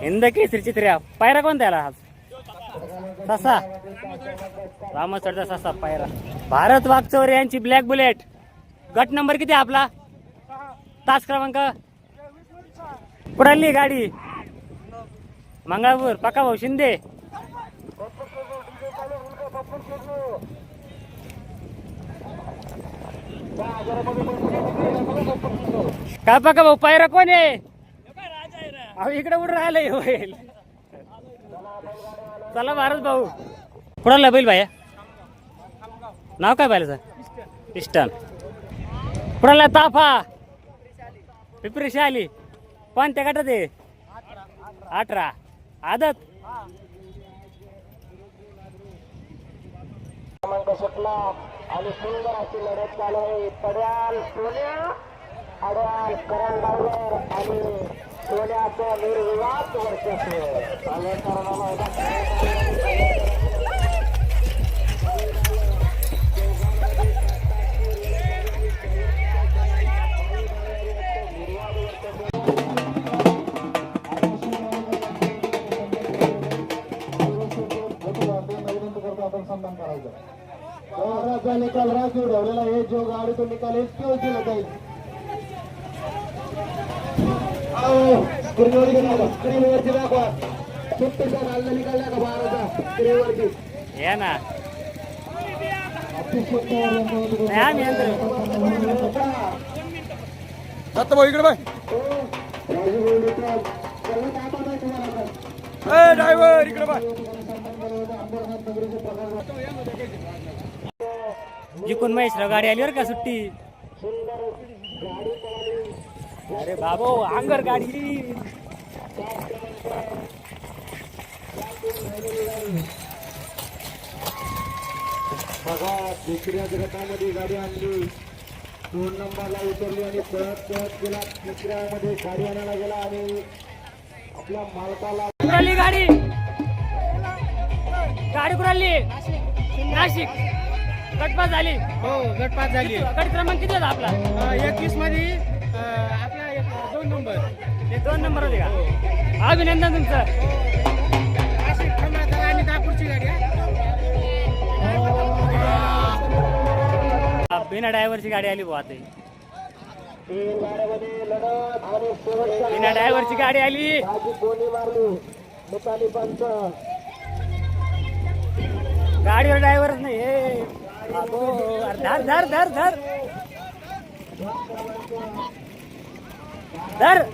हिंद केसरी चित्र्या. पायरा कोण याला आज? ससा. रामचडचा ससा पायरा. भारत वागचौर यांची ब्लॅक बुलेट गट नंबर किती आपला? तास क्रमांक? पुढली गाडी. मंगळापूर. पक्का भाऊ शिंदे. काय पक्का भाऊ पायरा कोण आहे? अहो इकडे उडून राहिलंय होईल चला भारत भाऊ. कुणाला बैल भाया? नाव काय पाहिलं पिस्टन कुणाला ताफा? पिपरी आली कोणत्या गटात आहे? अठरा. आदत? क्रमांक सुटला आणि सुंदर अशी लढत चालू आहे. पड्याल सोन्या. अडवाल करण डावलर आणि सोन्याचं निर्विवाद वर्चस्व. आलेकरांना महाराजचा निकाल राखीव ठेवलेला आहे. जो गाडी तो निकाल एक्सक्यूज दिला जाईल. या ना. दत्त भाऊ इकडे बाय ड्रायव्हर इकडे बाय जिकून महेशराव गाडी आली बरं का सुट्टी? अरे बाबो अंगर गाडी. बघा दुसऱ्या गटामध्ये गाडी आणली. दोन नंबरला उतरली आणि पळत पळत गेला. तिसऱ्यामध्ये गाडी आणायला गेला आणि आपल्या मालकाला कुराली गाडी? गाडी कुराली नाशिक. गटपास झाली. हो गटपात झाली. गट क्रमांक किती होता आपला? एकवीसमध्ये अं, आपला एक दोन नंबर. ते दोन नंबर होते का? अभिनंदन तुमचं. अशी खंडाळकर आणि दापूरची गाडी हा. बिना ड्रायव्हरची गाडी आली आता ही. शेवटच्या बिना ड्रायव्हरची गाडी आली. गाडीवर ड्रायव्हरच नाही हे. बाबो, अरे धर धर धर धर. धर